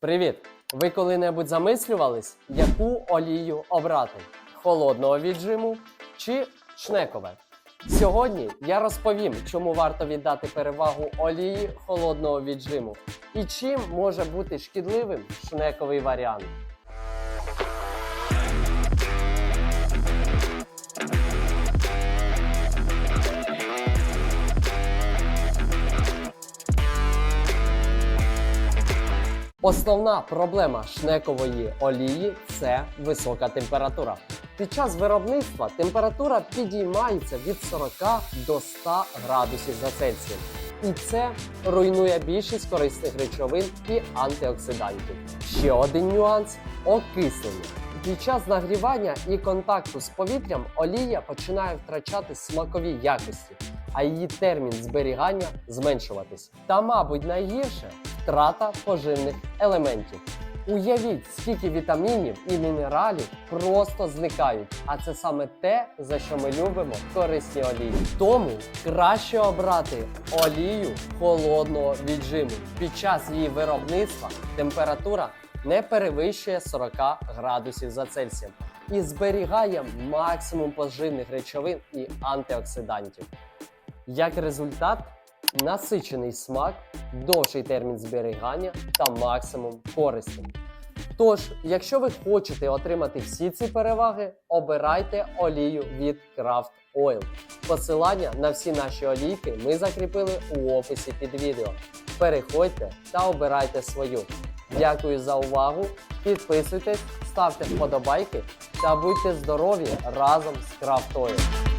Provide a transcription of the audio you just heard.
Привіт! Ви коли-небудь замислювались, яку олію обрати? Холодного віджиму чи шнекове? Сьогодні я розповім, чому варто віддати перевагу олії холодного віджиму і чим може бути шкідливим шнековий варіант. Основна проблема шнекової олії це висока температура. Під час виробництва температура підіймається від 40 до 100 градусів за Цельсієм. І це руйнує більшість корисних речовин і антиоксидантів. Ще один нюанс окислення. Під час нагрівання і контакту з повітрям олія починає втрачати смакові якості, а її термін зберігання зменшуватись. Та, мабуть, найгірше втрата поживних елементів. Уявіть, скільки вітамінів і мінералів просто зникають. А це саме те, за що ми любимо корисні олії. Тому краще обрати олію холодного віджиму. Під час її виробництва температура не перевищує 40 градусів за Цельсієм і зберігає максимум поживних речовин і антиоксидантів. Як результат, насичений смак, довший термін зберігання та максимум користі. Тож, якщо ви хочете отримати всі ці переваги, обирайте олію від Craft Oil. Посилання на всі наші олійки ми закріпили у описі під відео. Переходьте та обирайте свою. Дякую за увагу! Підписуйтесь, ставте вподобайки та будьте здорові разом з Craft.